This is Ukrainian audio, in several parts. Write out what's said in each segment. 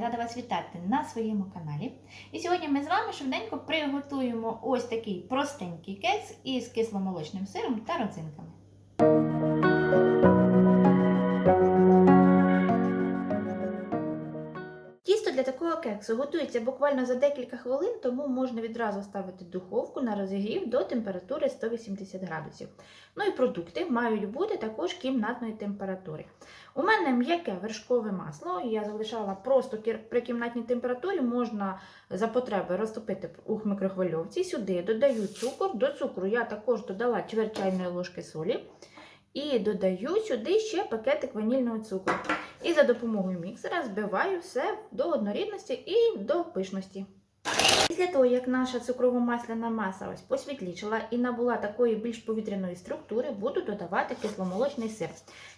рада вас вітати на своєму каналі. І сьогодні ми з вами швиденько приготуємо ось такий простенький кекс із кисломолочним сиром та родзинками. Для такого кексу готується буквально за декілька хвилин, тому можна відразу ставити духовку на розігрів до температури 180 градусів. Ну і продукти мають бути також кімнатної температури. У мене м'яке вершкове масло, я залишала просто при кімнатній температурі, можна за потреби розтопити у мікрохвильовці. Сюди додаю цукор. До цукру я також додала чверть чайної ложки солі. І додаю сюди ще пакетик ванільного цукру. І за допомогою міксера збиваю все до однорідності і до пишності. Після того, як наша цукрово-масляна маса ось посвітлішала і набула такої більш повітряної структури, буду додавати кисломолочний сир.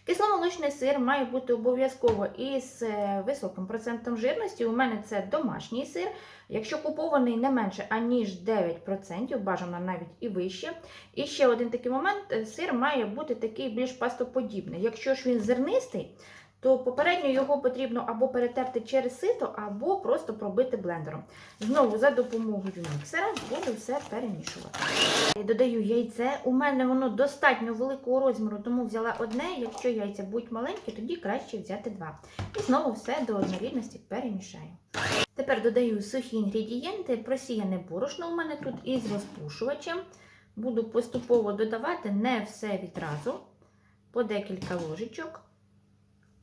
Кисломолочний сир має бути обов'язково із е, високим процентом жирності. У мене це домашній сир. Якщо купований не менше аніж 9%, бажано навіть і вище. І ще один такий момент: е, сир має бути такий більш пастоподібний. Якщо ж він зернистий, то попередньо його потрібно або перетерти через сито, або просто пробити блендером. Знову за допомогою міксера буду все перемішувати. Додаю яйце. У мене воно достатньо великого розміру, тому взяла одне. Якщо яйця будуть маленькі, тоді краще взяти два. І знову все до однорідності перемішаю. Тепер додаю сухі інгредієнти, просіяне борошно у мене тут із розпушувачем. Буду поступово додавати не все відразу, по декілька ложечок.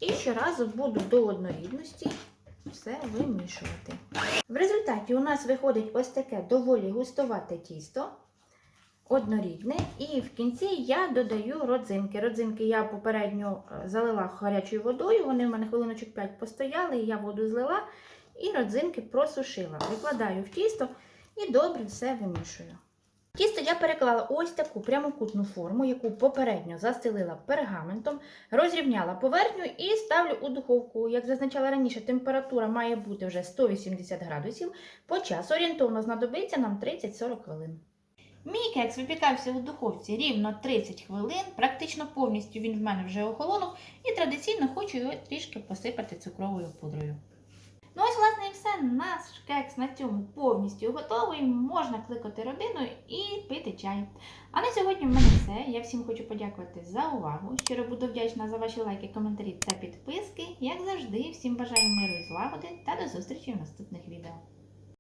І щоразу буду до однорідності все вимішувати. В результаті у нас виходить ось таке доволі густовате тісто, однорідне. І в кінці я додаю родзинки. Родзинки я попередньо е, залила гарячою водою, вони в мене хвилиночок 5 постояли, я воду злила і родзинки просушила. Викладаю в тісто і добре все вимішую. Тісто я переклала ось таку прямокутну форму, яку попередньо застелила пергаментом, розрівняла поверхню і ставлю у духовку. Як зазначала раніше, температура має бути вже 180 градусів. По часу орієнтовно знадобиться нам 30-40 хвилин. Мій кекс випікався у духовці рівно 30 хвилин, практично повністю він в мене вже охолонув, і традиційно хочу його трішки посипати цукровою пудрою. Ну ось, все. Наш кекс на цьому повністю готовий. Можна кликати родину і пити чай. А на сьогодні в мене все. Я всім хочу подякувати за увагу. Щиро буду вдячна за ваші лайки, коментарі та підписки. Як завжди, всім бажаю миру і злагоди та до зустрічі в наступних відео.